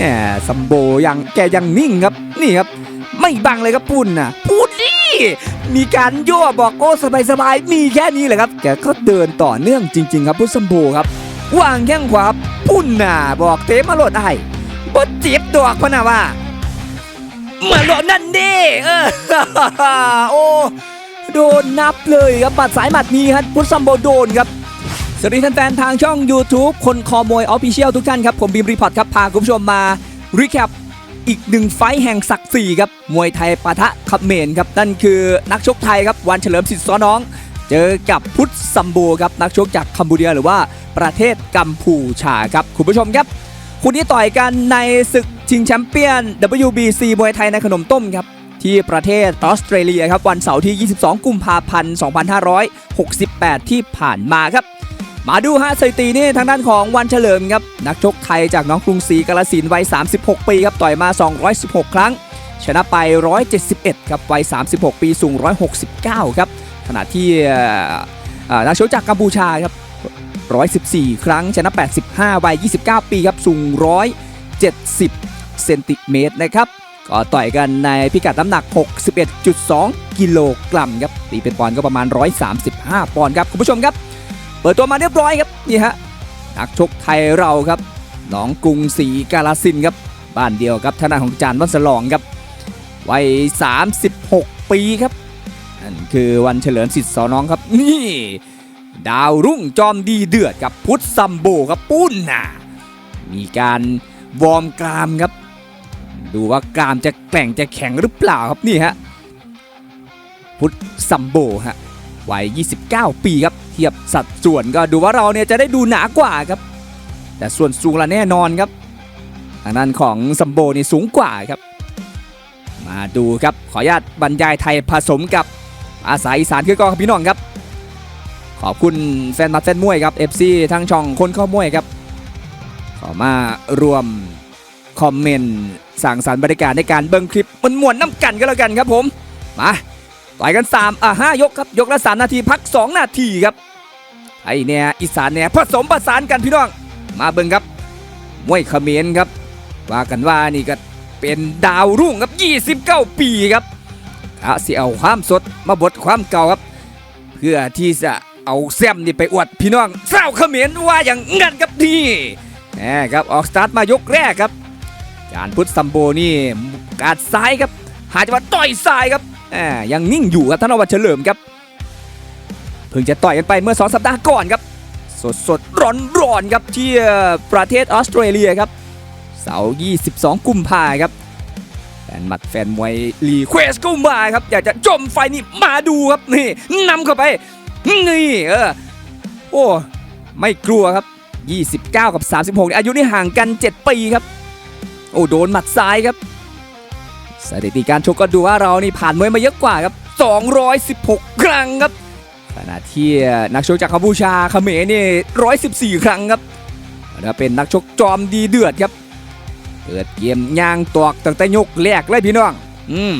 แหมซัมโบยังแกยังนิ่งครับ นี่ครับ ไม่บังเลยครับปุ่นน่ะพูดดิมีการยั่วบอกโอ้สบายๆมีแค่นี้แหละครับ แกก็เดินต่อเนื่องจริง ๆ ครับพุทธซัมโบครับวางแข้งขวาปุ่นน่ะบอกเตะมาโหลดไอ้บ่เจ็บดอกพนะว่ามาโหลดนั่นดิเออโอ้โดนนับเลยครับปัดสายหมัดนี้ครับพุทธซัมโบโดนครับ สวัสดีแฟนๆทางช่อง YouTube คนคอมวยออฟฟิเชียลทุกท่านครับ ผมบีมรีพอร์ตครับ พาคุณผู้ชมมารีแคปอีกหนึ่งไฟแห่งศักดิ์ศรีครับ มวยไทยปะทะเมรครับ นั่นคือนักชกไทยครับ วันเฉลิมสิทธิ์ซ้อน้อง เจอกับพุทธซัมโบครับ นักชกจากคัมพูเดียหรือว่าประเทศกัมพูชาครับ คุณผู้ชมครับคู่นี้ต่อยกันในศึกชิงแชมเปี้ยน WBC มวยไทยในขนมต้มครับที่ประเทศออสเตรเลียครับวันเสาร์ที่ 22 กุมภาพันธ์ 2568 ที่ผ่านมาครับ มาดูฮะสถิตินี่ทางด้านของวันเฉลิมครับนักชกไทยจากน้องกรุงศรีกาลสินวัย 36 ปีครับต่อยมา 216 ครั้ง ชนะไป 171 ครับวัย 36 ปีสูง 169 ครับขณะที่นักชกจากกัมพูชาครับ114 ครั้งชนะ 85 วัย 29 ปีครับสูง 170 เซนติเมตรนะครับก็ต่อยกันในพิกัดน้ำหนัก 61.2 กิโลกรัมครับตีเป็นปอนด์ก็ประมาณ 135 ปอนด์ครับคุณผู้ชมครับ เปิดตัวมาเรียบร้อยครับนี่ฮะนักชกไทยเราครับหนองกรุงศรีกาลสินครับบ้านเดียวครับทนายของจานวัสลองครับวัย 36 ปีครับนั่นคือวันเฉลิมสิทธิ์สอน้องครับนี่ดาวรุ่งจอมดีเดือดกับพุทธซัมโบครับปุ้นน่ะมีการวอร์มกรามครับ ดูว่ากรามจะแกร่งจะแข็งหรือเปล่าครับนี่ฮะพุทธซัมโบฮะวัย 29 ปีครับ ทียบสัดส่วนก็ดูว่าเราเนี่ยจะได้ดูหนากว่าครับ แต่ส่วนสูงละแน่นอนครับทางด้านของซัมโบนี่สูงกว่าครับ มาดูครับขออนุญาตบรรยายไทยผสมกับอาสาอีสานคือก็ครับพี่น้องครับ ขอบคุณแฟนมัดแฟนมวยครับ FC ทั้งช่องคนเข้ามวยครับ ขอมารวมคอมเมนต์สั่งสรรบรรยากาศในการเบิ่งคลิปมันมวนน้ำกันก็แล้วกันครับผม มาต่อยกัน3อะ5ยกครับ ยกละ 3 นาทีพัก 2 นาทีครับ ไอเนี่ยอีสานเนี่ยผสมประสานกันพี่น้อง มาเบิ่งครับมวยเขมรครับ ว่ากันว่านี่ก็เป็นดาวรุ่งครับ 29 ปีครับอาสิเอาความสดมาบดความเก่าครับ เพื่อที่จะเอาแซมนี่ไปอวดพี่น้องเศร้าวเขมรว่าอย่างงั้นครับนี่แหมครับออกสตาร์ทมายกแรกครับจานพุทธซัมโบนี่กาดซ้ายครับ หาจังหวะต่อยซ้ายครับแหมยังนิ่งอยู่ครับท่านอวัชเฉลิมครับ เพิ่งจะต่อยกันไปเมื่อ 2 สัปดาห์ก่อนครับ สดสดร้อนร้อนครับที่ประเทศออสเตรเลียครับเสาร์22 กุมภาครับแฟนหมัดแฟนมวยรีเควสก็มาครับ อยากจะจมไฟนี่มาดูครับนี่นำเข้าไป นี่เออโอ้ไม่กลัวครับ 29 กับ 36 อายุนี่ห่างกัน 7 ปีครับ โอ้โดนหมัดซ้ายครับ สถิติการชกก็ดูว่าเรานี่ผ่านมวยมาเยอะกว่าครับ 216 ครั้งครับ ขณะที่นักชกจากกัมพูชาเขมรนี่ 114 ครั้งครับแล้วเป็นนักชกจอมดีเดือดครับ เปิดเกมย่างตอกตั้งแต่ยกแรกเลยพี่น้อง อืม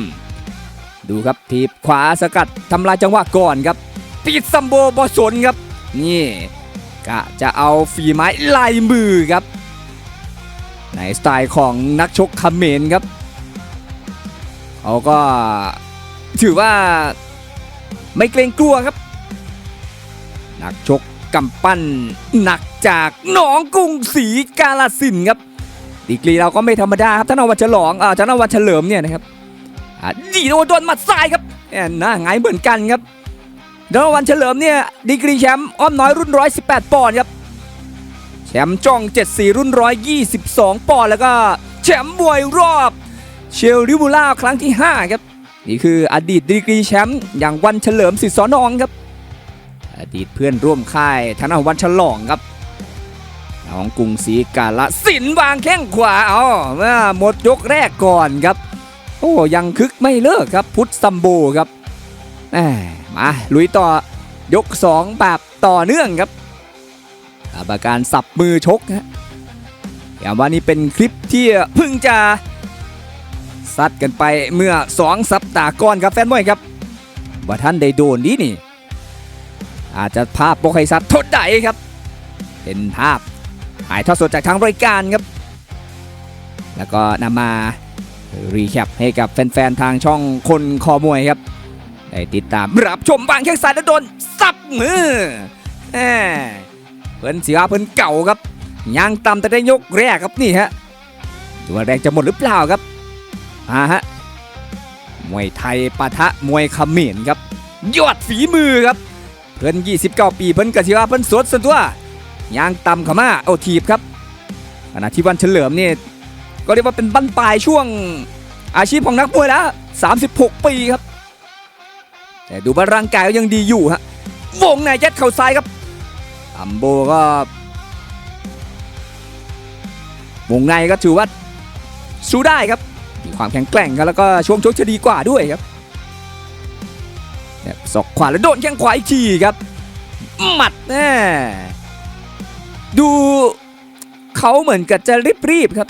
ดูครับทีบขวาสกัดทำลายจังหวะก่อนครับติดซัมโบบอสนครับ นี่กะจะเอาฝีไม้ลายมือครับ ในสไตล์ของนักชกเขมรครับเขาก็ถือว่าไม่เกรงกลัวครับ นักชกกำปั้นหนักจากหนองกรุงศรีกาลสินครับดีกรีเราก็ไม่ธรรมดาครับท่านอวัชฉลองอ่าท่านอวัชเฉลิมเนี่ยนะครับอ่าดีโดนโดนหมัดซ้ายครับแอนหน้าหงายเหมือนกันครับท่านวัชเฉลิมเนี่ยดีกรีแชมป์อ้อมน้อยรุ่น 118 ปอนด์ครับแชมป์จ้อง 74 รุ่น 122 ปอนด์แล้วก็แชมป์มวยรอบเชลริบูล่าครั้งที่ 5 ครับ นี่คืออดีตดีกรีแชมป์อย่างวันเฉลิมสิทธิ์สอนองครับ อดีตเพื่อนร่วมค่ายธนวันฉลองครับน้องกรุงศรีกาละสินวางแข้งขวาเอาเมื่อหมดยกแรกก่อนครับ โอ้ยังคึกไม่เลิกครับพุทธซัมโบครับแหมมาลุยต่อยก 2 แบบต่อเนื่องครับอาบาการสับมือชกฮะอย่างว่านี่เป็นคลิปที่เพิ่งจะซัดกันไปเมื่อ 2 สัปดาห์ก่อนครับแฟนมวยครับ ว่าท่านได้โดนดีนี่ อาจจะภาพโปรไคซัดทดใดครับ เป็นภาพถ่ายทอดสดจากทางรายการครับ แล้วก็นำมารีแคปให้กับแฟนๆ ทางช่องคนคอมวยครับ ได้ติดตามรับชมบางแข้งซ้ายแล้วโดนซับมือแหม่เพิ่นเสียเพิ่นเก่าครับย่างต่ำแต่ได้ยกแรกครับนี่ฮะดูว่าแรงจะหมดหรือเปล่าครับมาฮะมวยไทยปะทะมวยเขมรครับ ยอดฝีมือครับ เพิ่น29 ปีเพิ่นกะสิว่าเพิ่นสดส่วนตัวย่างต่ำเข้ามาเอาทีบครับขณะที่วันเฉลิมนี่ก็เรียกว่าเป็นบั้นปลายช่วงอาชีพของนักมวยแล้ว 36 ปีครับ แต่ดูว่าร่างกายก็ยังดีอยู่ฮะวงในยัดเข่าซ้ายครับอัมโบก็วงในก็ถือว่าสู้ได้ครับมีความแข็งแกร่งครับแล้วก็ช่วงชกจะดีกว่าด้วยครับ เนี่ยศอกขวาแล้วโดนแข้งขวาอีกทีครับ หมัดแน่ดูเขาเหมือนกับจะรีบๆครับ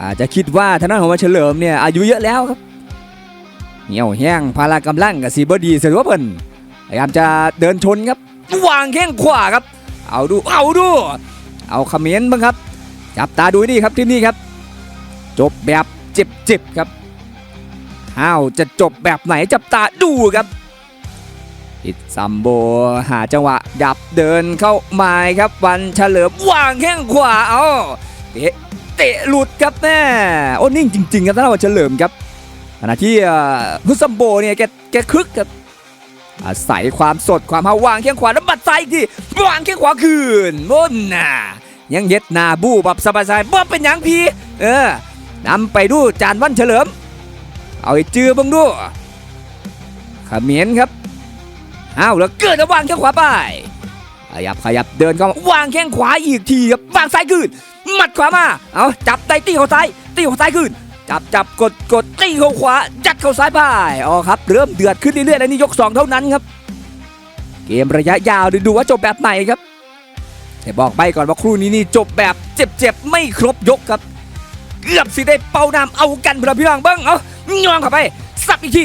อาจจะคิดว่าทางด้านของวันเฉลิมเนี่ยอายุเยอะแล้วครับเหี่ยวแห้งพลากำลังกับสีบดีเสือว่าเพิ่นพยายามจะเดินชนครับ วางแข้งขวาครับ เอาดูเอาดู เอาเขมรบ้างครับ จับตาดูนี่ครับทีมนี้ครับ จบแบบเจ็บๆครับ ห้าวจะจบแบบไหนจับตาดูครับ อิดซัมโบหาจังหวะ ดับเดินเข้ามาครับ วันเฉลิมวางแข้งขวาเอาเตะเตะหลุดครับแม่โอ้นิ่งจริง ๆ ครับท่านวันเฉลิมครับขณะที่อุซัมโบเนี่ยแกแกคึกครับอาศัยความสดความหาวางแข้งขวาแล้วบัดซ้ายอีกทีวางแข้งขวาคืนบนน่ะยังเย็ดนาบูแบบสบายๆบ่เป็นยังพีเออนำไปดูจานวันเฉลิม เอาไอ้จือเบังดูเขมิ้นครับอ้าวแล้วเกิดจะวางแข้งขวาไปขยับขยับเดินเข้ามาวางแข้งขวาอีกทีครับวางซ้ายคืนหมัดขวามาเอาจับไตตีเขาซ้ายตีเขาซ้ายคืนจับจับกดกดตีเขาขวายัดเข้าซ้ายพ่ายอ๋อครับ เริ่มเดือดขึ้นเรื่อยๆแล้วนี่ยก 2 เท่านั้นครับ เกมระยะยาวดูดูว่าจบแบบไหนครับแต่บอกไปก่อนว่าครู่นี้นี่จบแบบเจ็บๆไม่ครบยกครับ เกือบสิได้เป่าน้ำเอากันเพื่อนพี่น้องเบิ้งเอาย่องเข้าไปสับอีกที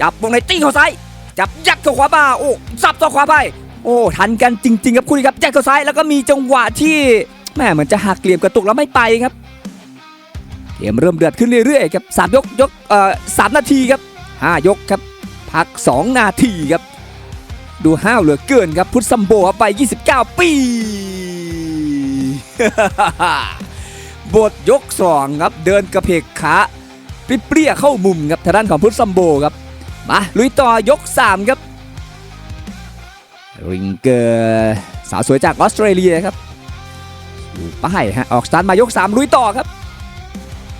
จับวงในตีเข้าซ้ายจับยัดเข้าขวาบ้าโอ้สับต่อขวาไปโอ้ทันกันจริง ๆ ครับคู่นี้ครับยัดเข้าซ้ายแล้วก็มีจังหวะที่แม่เหมือนจะหักเหลี่ยมกระตุกแล้วไม่ไปครับเกมเริ่มเดือดขึ้นเรื่อยๆครับสามยกยกเอ่อสามนาทีครับห้ายกครับพัก 2 นาทีครับ ดูห้าวเหลือเกินครับ พุทธซัมโบครับไป 29 ปี บทยก2ครับเดินกระเพกขาปเปรี้ยเข้ามุมครับทางด้านของพุทธซัมโบครับมาลุยต่อยก 3 ครับริงเกอร์สาวสวยจากออสเตรเลียครับป้ายฮะออกสตาร์ทมายก 3 ลุยต่อครับ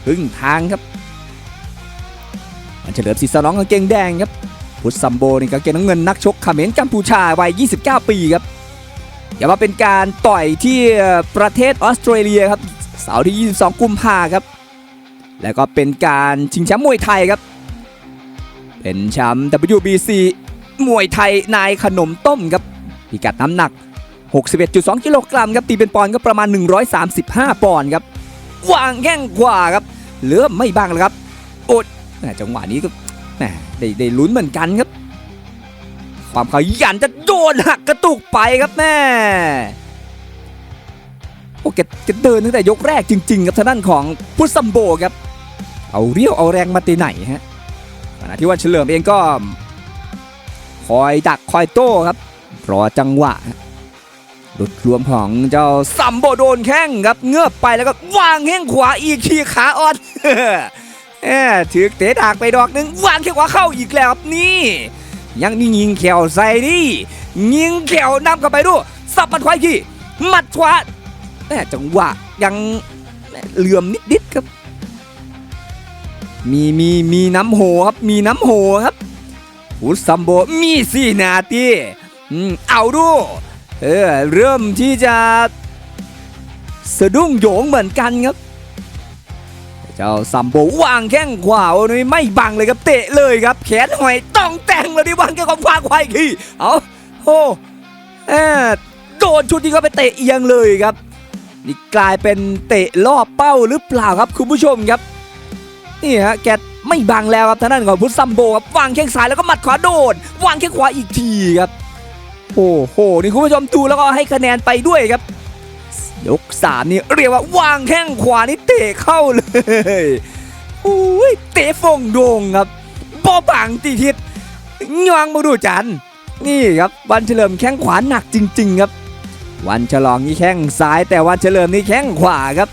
ครึ่งทางครับมันเฉลิมศรีสนองกางเกงแดงครับพุทธซัมโบนี่กางเกงน้ำเงินนักชกเขมรกัมพูชาวัย 29 ปีครับอย่ามาเป็นการต่อยที่ประเทศออสเตรเลียครับ สาร์ที่ 22 กุมภาครับ แล้วก็เป็นการชิงแชมป์มวยไทยครับ เป็นแชมป์ WBC มวยไทยนายขนมต้มครับพิกัดน้ำหนัก 61.2 กิโลกรัมครับตีเป็นปอนด์ก็ประมาณ 135 ปอนด์ครับวางแข้งขวาครับ เหลือไม่บ้างแล้วครับโอดจังหวะนี้ก็ได้ได้ลุ้นเหมือนกันครับ ความขยันจะโดนหักกระตุกไปครับแม่ โอ้แกแกเดินตั้งแต่ยกแรกจริงๆครับทางด้านของพุทธซัมโบครับ เอาเรี่ยวเอาแรงมาตีไหนฮะขณะที่วันเฉลิมเองก็ คอยดักคอยโต้ครับรอจังหวะหลุดรวมของเจ้าซัมโบโดนแข้งครับเงือบไปแล้วก็วางแข้งขวาอีกทีขาอ่อนแหมถือเตะดากไปดอกหนึ่งวางแข้งขวาเข้าอีกแล้วนี่ ยังมียิงแขวใส่นี่ยิงแขวนำเข้าไปดูสับมันควายทีหมัดขวา แหมจังหวะยังเหลื่อมนิดๆครับ มีมีมีน้ำโหครับ มีน้ำโหครับอุซัมโบมีสี่นาทีเอาดู เออ เริ่มที่จะสะดุ้งโหยงเหมือนกันครับ เจ้าซัมโบวางแข้งขวาโอ้ยไม่บังเลยครับเตะเลยครับ แขนหอยต้องแต่งเลยดิวางแข้งขวาควายอีกทีเอาโอ้เออโดนชุดที่เขาไปเตะเอียงเลยครับ นี่กลายเป็นเตะล่อเป้าหรือเปล่าครับคุณผู้ชมครับนี่ฮะแกไม่บังแล้วครับทางด้านของพุทธซัมโบครับวางแข้งซ้ายแล้วก็หมัดขวาโดนวางแข้งขวาอีกทีครับโอ้โหนี่คุณผู้ชมดูแล้วก็ให้คะแนนไปด้วยครับ ยกสามนี่เรียกว่าวางแข้งขวานี่เตะเข้าเลยโอ้ยเตะฟงโดงครับบอบังตีทิศยองมาดูจันนี่ครับวันเฉลิมแข้งขวาหนักจริง ๆ ครับ วันฉลองนี่แข้งซ้ายแต่วันเฉลิมนี่แข้งขวาครับ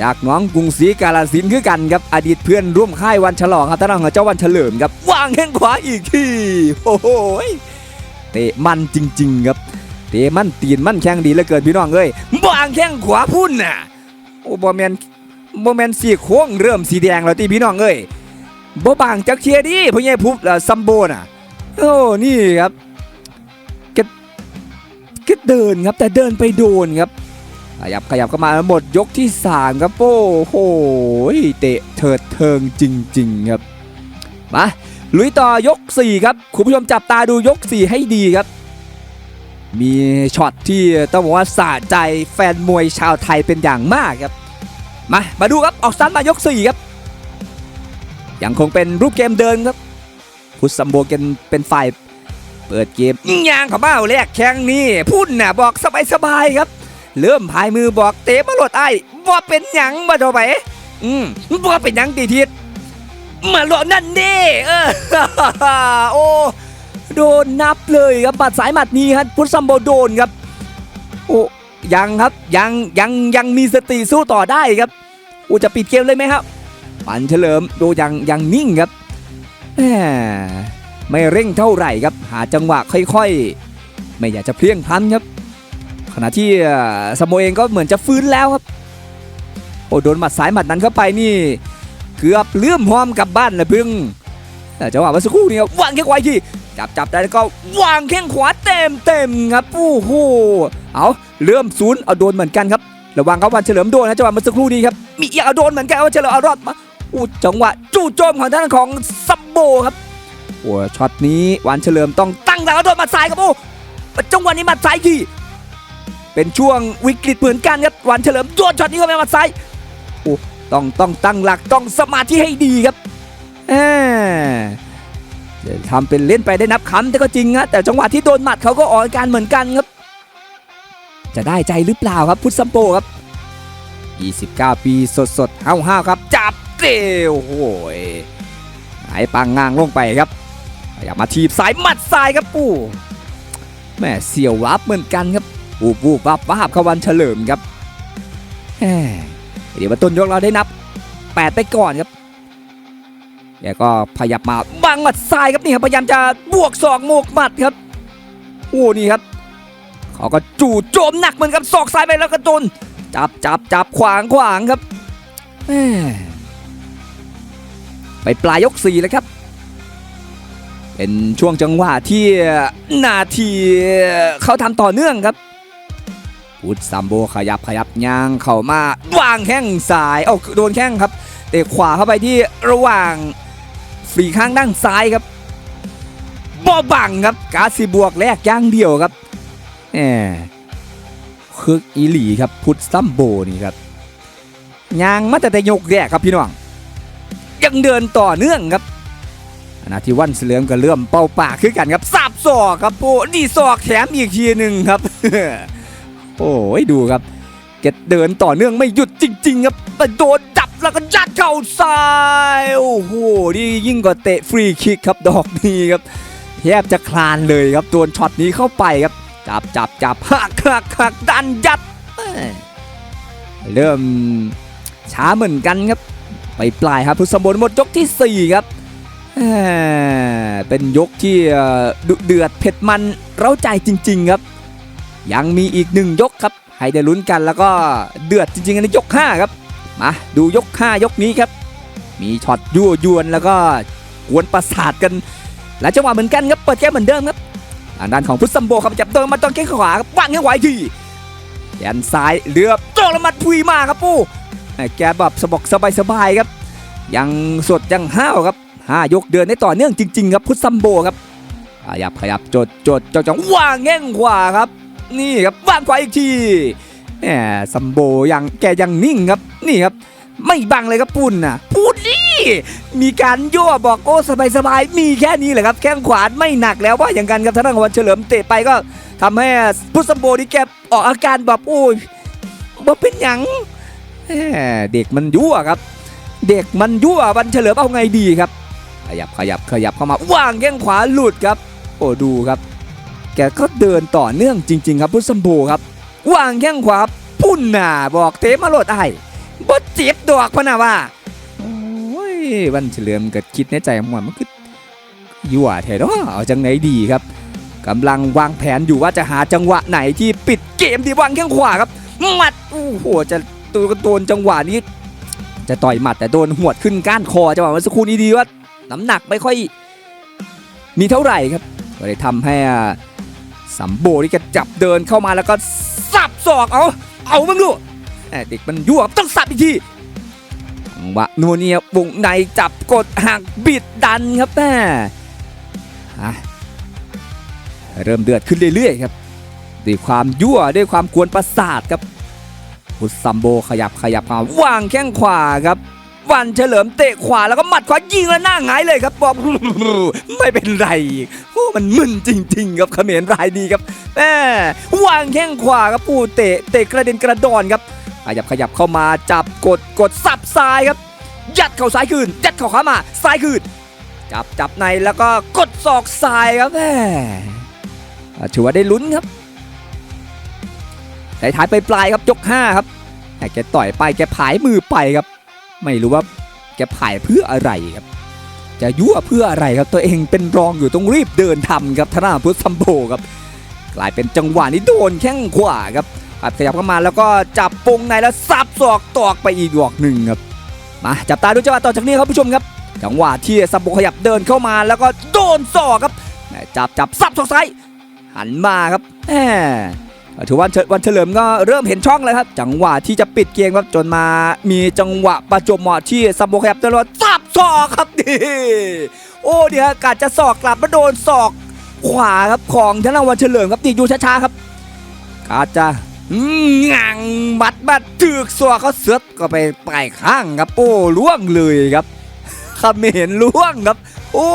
จากน้องกรุงศรีกาลสินคือกันครับอดีตเพื่อนร่วมค่ายวันฉลองครับท่านของเจ้าวันเฉลิมครับวางแข้งขวาอีกทีโอ้โหเตะมันจริง ๆ ครับเตะมันตีนมันแข้งดีเหลือเกินพี่น้องเอ้ยวางแข้งขวาพุ่นน่ะโอ้บอแมนบอแมนสีโค้งเริ่มสีแดงแล้วตีพี่น้องเอ้ยบ่บางจักเชียร์ดิพ่อใหญ่พุบซัมโบน่ะโอ้นี่ครับ กเดินครับ แต่เดินไปโดนครับขยับขยับเข้ามาหมดยกที่ 3 ครับโอ้โหเตะเถิดเทิงจริง ๆ ครับมาลุยต่อยก 4 ครับคุณผู้ชมจับตาดูยก 4 ให้ดีครับ มีช็อตที่ต้องบอกว่าสะใจแฟนมวยชาวไทยเป็นอย่างมากครับ มามาดูครับออกสตาร์ทมายก 4 ครับ ยังคงเป็นรูปเกมเดินครับพุทธสัมโบกันเป็นฝ่าย เปิดเกมยางขามาเอาแรกแข้งนี่พุ่นน่ะบอกสบายสบายๆครับ เริ่มพายมือบอกเตะมาหลดไอ้ว่าเป็นหยังมาโดไปอืมว่าเป็นหยังตีทิศมาหลดนั่นเด้เออโอ้โดนนับเลยครับบัดสายหมัดนี้ครับพุทธสัมโบโดนครับ โอ้ยังครับยังยังยังมีสติสู้ต่อได้ครับอ้จะปิดเกมเลยไหมครับ ปันเฉลิมดูยังยังนิ่งครับแหม ไม่เร่งเท่าไหร่ครับ หาจังหวะค่อยๆ ไม่อยากจะเพลียงพลันครับ ขณะที่สโมเองก็เหมือนจะฟื้นแล้วครับ โอ้โดนหมัดซ้ายหมัดนั้นเข้าไปนี่เกือบเลื่อมหอมกลับบ้านเลยพึ่งแต่จังหวะเมื่อสักครู่นี้ครับวางแข้งขวาอีกทีจับจับได้แล้วก็วางแข้งขวาเต็มเต็มครับโอ้โหเอาเริ่มศูนย์เอาโดนเหมือนกันครับระวังครับวันเฉลิมโดนนะจังหวะเมื่อสักครู่นี้ครับมีอีกเอาโดนเหมือนกันวันเฉลิมเอารอดมาอู้จังหวะจู่โจมของท่านของซัมโบครับ โอ้ช็อตนี้วันเฉลิมต้องตั้งหลักแล้วโดนมัดซ้ายครับโอ้จังหวะนี้มัดซ้ายที่เป็นช่วงวิกฤตเหมือนกันครับวันเฉลิมโดนช็อตนี้เข้าไปมัดซ้ายโอ้ต้องต้องตั้งหลักต้องสมาธิให้ดีครับทำเป็นเล่นไปได้นับคำแต่ก็จริงนะแต่จังหวะที่โดนหมัดเขาก็ออกอาการเหมือนกันครับ จะได้ใจหรือเปล่าครับพุทธซัมโบครับ 29 ปีสดสดห้าวห้าวครับ จับเตวโอ้ยหายปังงางลงไปครับ อยากมาทีบสายหมัดซ้ายครับปูแม่เสียววับเหมือนกันครับปูปูวับวับเขวันเฉลิมครับเดี๋ยวมาต้นยกเราได้นับ8ไปก่อนครับแกก็พยับมาบังหมัดซ้ายครับนี่ครับพยายามจะบวกศอกโมกหมัดครับโอ้นี่ครับเขาก็จู่โจมหนักเหมือนกับศอกซ้ายไปแล้วก็โดนจับจับจับขวางขวางครับไปปลายยกสี่แล้วครับ เป็นช่วงจังหวะที่นาทีเขาทำต่อเนื่องครับพุทธซัมโบขยับขยับย่างเข้ามาวางแข้งซ้ายเอาโดนแข้งครับเตะขวาเข้าไปที่ระหว่างฟรีข้างด้านซ้ายครับบอบังครับกาซิบวกแรกย่างเดียวครับแหมคึกอีหลีครับพุทธซัมโบนี่ครับยางมาแต่แต่ยกแรกครับพี่น้องยังเดินต่อเนื่องครับ ขณะที่วันเสลือมก็เริ่อมเป่าปากขึ้นกันครับสับศอกครับโอ้ดีศอกแถมอีกทีหนึ่งครับ โอ้ยดูครับแกเดินต่อเนื่องไม่หยุดจริง ๆ ครับแต่โดนดับแล้วก็ยัดเข่าซ้ายโอ้โหนี่ยิ่งกว่าเตะฟรีคิกครับดอกนี้ครับแทบจะคลานเลยครับโดนช็อตนี้เข้าไปครับจับจับจับหักหักหักดันยัด เริ่มช้าเหมือนกันครับ ไปปลายครับพุทธสมบูรณ์หมดยกที่ 4 ครับ เป็นยกที่เดุเดือดเผ็ดมันเร้าใจจริง ๆ ครับ ยังมีอีกหนึ่งยกครับให้ได้ลุ้นกันแล้วก็เดือดจริงๆในยก 5 ครับ มาดูยก 5 ยกนี้ครับ มีช็อตยั่วยวนแล้วก็กวนประสาทกันหลายจังหวะเหมือนกันครับเปิดแก้เหมือนเดิมครับทางด้านของพุทธซัมโบครับจับเดินมาตอนแข้ขวาครับวางแข้งขวาทีแขนซ้ายเลือบโจละมัดพุยมาครับปู่แกแบบสบอกสบายๆครับ ยังสดยังห้าวครับ ห้ายกเดินได้ต่อเนื่องจริง ๆ ครับพุทซัมโบครับขยับขยับจดจดจดจังวางแข้งขวาครับ นี่ครับวางขวาอีกทีแหมซัมโบยังแกยังนิ่งครับนี่ครับ ไม่บังเลยครับปุ่นน่ะพูดดิมีการยั่วบอกโอ้สบายๆมีแค่นี้แหละครับแข้งขวาไม่หนักแล้วว่าอย่างกันครับทางด้านของวันเฉลิมเตะไปก็ทำให้พุทธสมโบนี่แกออกอาการแบบโอ้ยบ่เป็นหยังเด็กมันยั่วครับ เด็กมันยั่ววันเฉลิมเอาไงดีครับ ยับขยับขยับเข้ามาวางแข้งขวาหลุดครับ โอ้ดูครับ แกก็เดินต่อเนื่องจริง ๆ ครับพุทธสัมโบครับ วางแข้งขวาพุ่นหนาบอกเตะมาโลดไอ้บ่เจ็บดอกพะนะว่าโอ้ยวันเฉลิมก็คิดในใจของมันมันคือยั่วแท้เนาะเอาจังไหนดีครับกำลังวางแผนอยู่ว่าจะหาจังหวะไหนที่ปิดเกมที่วางแข้งขวาครับหมัดโอ้โหจะตัวโดนจังหวะนี้ จะต่อยหมัดแต่โดนหวดขึ้นก้านคอจังหวะเมื่อสักครู่นี้ดีว่า น้ำหนักไม่ค่อยมีเท่าไหร่ครับ ก็เลยทำให้สัมโบนี่แกจับเดินเข้ามาแล้วก็สับศอกเอาเอาบ้างลูกเด็กมันยั่วต้องสับอีกทีวะนัวเนียวงในจับกดหักบิดดันครับแม่เริ่มเดือดขึ้นเรื่อยๆครับด้วยความยั่วด้วยความกวนประสาทครับพุทธซัมโบขยับขยับมาวางแข้งขวาครับ วันเฉลิมเตะขวาแล้วก็หมัดขวายิงแล้วหน้าหงายเลยครับบอกไม่เป็นไรโอ้มันมึนจริง ๆ ครับเขมรรายดีครับแหมวางแข้งขวาครับปูเตะเตะกระเด็นกระดอนครับขยับขยับเข้ามาจับกดกดสับซ้ายครับ ยัดเข่าซ้ายคืนยัดเข่าขวามาซ้ายคืนจับจับในแล้วก็กดศอกซ้ายครับแหมอ่าถือว่าได้ลุ้นครับท้ายไปปลายครับยกห้าครับแต่แกต่อยไปแกผายมือไปครับ ไม่รู้ว่าแกผายเพื่ออะไรครับ จะยั่วเพื่ออะไรครับตัวเองเป็นรองอยู่ต้องรีบเดินทำครับธนาพุทธซัมโบครับ กลายเป็นจังหวะนี้โดนแข้งขวาครับอัดขยับเข้ามาแล้วก็จับปงในแล้วสับศอกตอกไปอีกดอกหนึ่งครับมาจับตาดูจังหวะต่อจากนี้ครับผู้ชมครับจังหวะที่ซัมโบขยับเดินเข้ามาแล้วก็โดนศอกครับจับจับสับศอกซ้ายหันมาครับแหม ถือว่าวันเฉลิมก็เริ่มเห็นช่องแล้วครับ จังหวะที่จะปิดเกมครับจนมามีจังหวะประจบเหมาะที่ซัมโบขยับเดินสับศอกครับนี่โอ้เดี๋ยวกาดจะศอกกลับมาโดนศอกขวาครับของธนวันเฉลิมครับนี่ดูช้าๆครับกาดจะงังบัดบัดถึกสัวเขาเสือกก็ไปปลายข้างครับโอ้ล่วงเลยครับเขมรล่วงครับ โอ้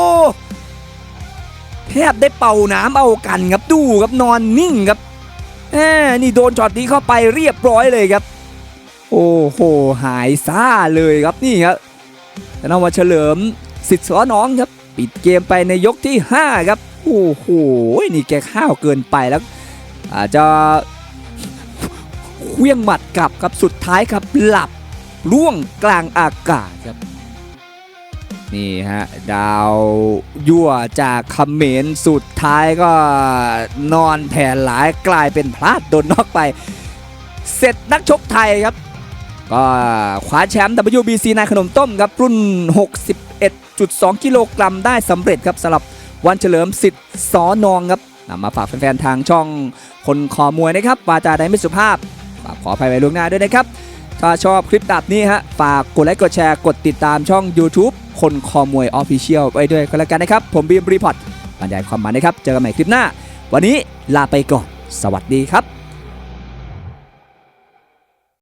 แทบได้เป่าน้ำเอากันครับดูครับนอนนิ่งครับ แหมนี่โดนช็อตนี้เข้าไปเรียบร้อยเลยครับ โอ้โหหายซ่าเลยครับนี่ครับธนวัชเฉลิมสิทธิ์สอน้องครับ ปิดเกมไปในยกที่ 5 ครับ โอ้โหนี่แกข้าวเกินไปแล้ว อาจจะเคลี้ยงหมัดกลับครับสุดท้ายครับหลับล่วงกลางอากาศครับ นี่ฮะ ดาวยั่วจากคำเขมนสุดท้ายก็นอนแผ่หลายกลายเป็นพลาดโดนนอกไป เสร็จนักชกไทยครับ ก็คว้าแชมป์ WBC นายขนมต้มครับ รุ่น 61.2 กิโลกรัมได้สำเร็จครับสำหรับวันเฉลิมสิทธิ์สอนองครับนำมาฝากแฟนๆ ทางช่องคนคอมวยนะครับวาจาใดไม่สุภาพฝากขออภัยไว้ล่วงหน้าด้วยนะครับ ถ้าชอบคลิปดับนี้ฮะ ฝากกดไลค์กดแชร์กดติดตามช่อง YouTube คนคอมวยออฟฟิเชียลไว้ด้วยก็แล้วกันนะครับ ผมบีมรีพอร์ตบรรยายความมันนะครับ เจอกันใหม่คลิปหน้า วันนี้ลาไปก่อน สวัสดีครับ